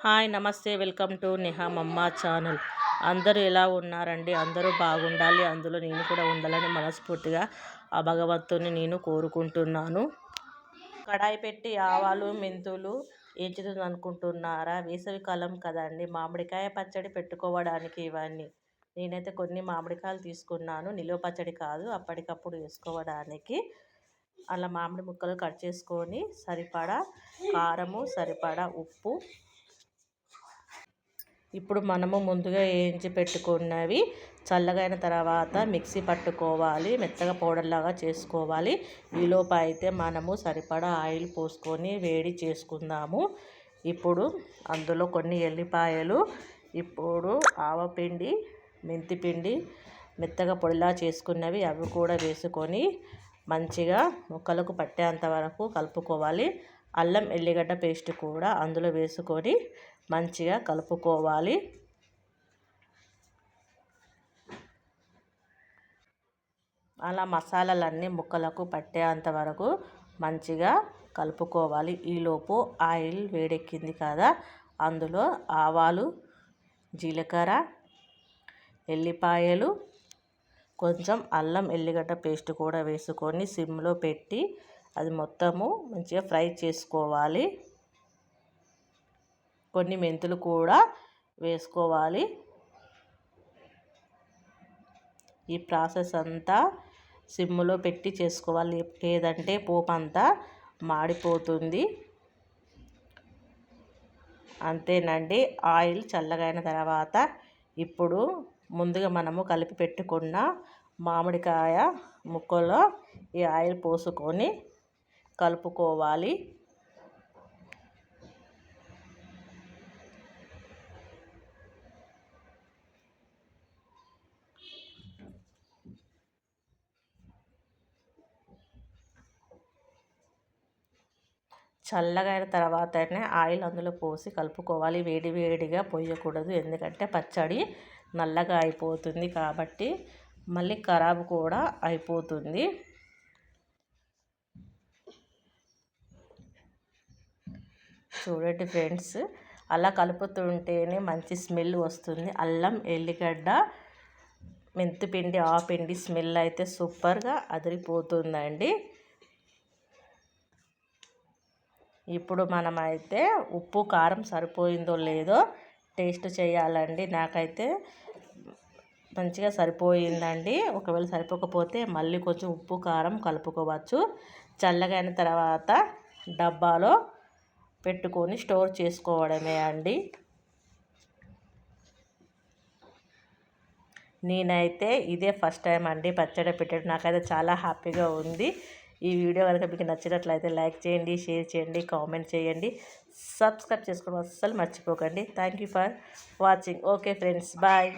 Hi నమస్తే welcome to Niha మమ్మ channel. అందరూ ఎలా ఉన్నారండి? అందరూ బాగుండాలి. అందులో నేను కూడా ఉండాలని మనస్ఫూర్తిగా ఆ భగవంతుని నేను కోరుకుంటున్నాను. కడాయి పెట్టి ఆవాలు మెంతులు ఏంచుతుంది అనుకుంటున్నారా వేసవికాలం కదండి. మామిడికాయ పచ్చడి పెట్టుకోవడానికి ఇవన్నీ. నేనైతే కొన్ని మామిడికాయలు తీసుకున్నాను. నిలువ పచ్చడి కాదు అప్పటికప్పుడు వేసుకోవడానికి. అలా మామిడి ముక్కలు కట్ చేసుకొని సరిపడా కారము సరిపడా ఉప్పు ఇప్పుడు మనము ముందుగా వేయించి పెట్టుకున్నవి చల్లగైన తర్వాత మిక్సీ పట్టుకోవాలి మెత్తగా పౌడర్లాగా చేసుకోవాలి. ఈలోపు అయితే మనము సరిపడా ఆయిల్ పోసుకొని వేడి చేసుకుందాము. ఇప్పుడు అందులో కొన్ని ఎల్లిపాయలు ఇప్పుడు ఆవపిండి మెంతిపిండి మెత్తగా పొడిలా చేసుకున్నవి అవి కూడా వేసుకొని మంచిగా ముక్కలకు పట్టేంత వరకు కలుపుకోవాలి. అల్లం ఎల్లిగడ్డ పేస్ట్ కూడా అందులో వేసుకొని మంచిగా కలుపుకోవాలి. అలా మసాలాలన్నీ ముక్కలకు పట్టేంత వరకు మంచిగా కలుపుకోవాలి. ఈలోపు ఆయిల్ వేడెక్కింది కదా అందులో ఆవాలు జీలకర్ర ఎల్లిపాయలు కొంచెం అల్లం ఎల్లిగడ్డ పేస్ట్ కూడా వేసుకొని సిమ్లో పెట్టి అది మొత్తము మంచిగా ఫ్రై చేసుకోవాలి. కొన్ని మెంతులు కూడా వేసుకోవాలి. ఈ ప్రాసెస్ అంతా సిమ్లో పెట్టి చేసుకోవాలి. లేదంటే పోపు అంతా మాడిపోతుంది. అంతేనండి. ఆయిల్ చల్లగైన తర్వాత ఇప్పుడు ముందుగా మనము కలిపి పెట్టుకున్న మామిడికాయ ముక్కలో ఈ ఆయిల్ పోసుకొని కలుపుకోవాలి. చల్లగా అయిన తర్వాతనే ఆయిల్ అందులో పోసి కలుపుకోవాలి. వేడి వేడిగా పోయకూడదు. ఎందుకంటే పచ్చడి నల్లగా అయిపోతుంది కాబట్టి మళ్ళీ ఖరాబ్ కూడా అయిపోతుంది. చూడండి ఫ్రెండ్స్. అలా కలుపుతుంటేనే మంచి స్మెల్ వస్తుంది. అల్లం ఎల్లిగడ్డ మెంతిపిండి ఆ పిండి స్మెల్ అయితే సూపర్గా అదిరిపోతుందండి. ఇప్పుడు మనమైతే ఉప్పు కారం సరిపోయిందో లేదో టేస్ట్ చేయాలండి. నాకైతే మంచిగా సరిపోయిందండి. ఒకవేళ సరిపోకపోతే మళ్ళీ కొంచెం ఉప్పు కారం కలుపుకోవచ్చు. చల్లగైన తర్వాత డబ్బాలో పెట్టుకొని స్టోర్ చేసుకోవడమే అండి. నేనైతే ఇదే ఫస్ట్ టైం అండి పచ్చడి పెట్టడం. నాకైతే చాలా హ్యాపీగా ఉంది. ఈ వీడియో కనుక మీకు నచ్చినట్లయితే లైక్ చేయండి షేర్ చేయండి కామెంట్ చేయండి. సబ్స్క్రైబ్ చేసుకోవడం అస్సలు మర్చిపోకండి. Thank you for watching. Okay friends bye.